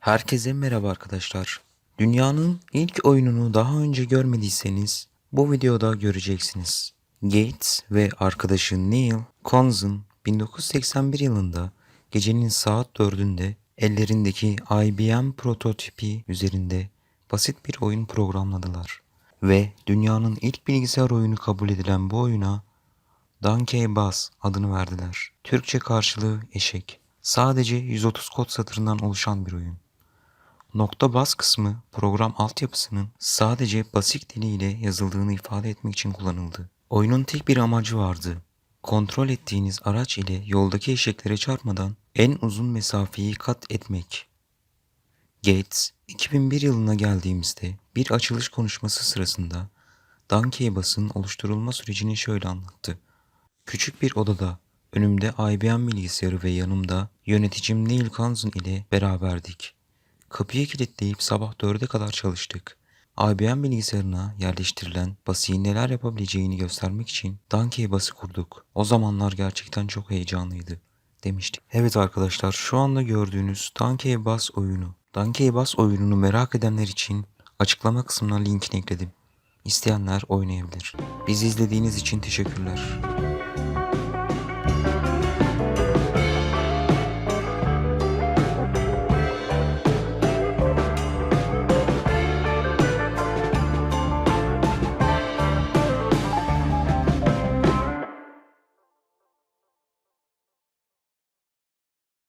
Herkese merhaba arkadaşlar. Dünyanın ilk oyununu daha önce görmediyseniz bu videoda göreceksiniz. Gates ve arkadaşı Neil Conzen 1981 yılında gecenin saat 4'ünde ellerindeki IBM prototipi üzerinde basit bir oyun programladılar. Ve dünyanın ilk bilgisayar oyunu kabul edilen bu oyuna Donkey Bus adını verdiler. Türkçe karşılığı eşek. Sadece 130 kod satırından oluşan bir oyun. Nokta bas kısmı program altyapısının sadece basit diliyle yazıldığını ifade etmek için kullanıldı. Oyunun tek bir amacı vardı. Kontrol ettiğiniz araç ile yoldaki eşeklere çarpmadan en uzun mesafeyi kat etmek. Gates, 2001 yılına geldiğimizde bir açılış konuşması sırasında Donkey Bus'ın oluşturulma sürecini şöyle anlattı. Küçük bir odada önümde IBM bilgisayarı ve yanımda yöneticim Neil Conzen ile beraberdik. Kapıyı kilitleyip sabah 4'e kadar çalıştık. IBM bilgisayarına yerleştirilen basiğin neler yapabileceğini göstermek için Donkey Bus'ı kurduk. O zamanlar gerçekten çok heyecanlıydı demişti. Evet arkadaşlar şu anda gördüğünüz Donkey Bus oyunu. Donkey Bus oyununu merak edenler için açıklama kısmına linkini ekledim. İsteyenler oynayabilir. Bizi izlediğiniz için teşekkürler.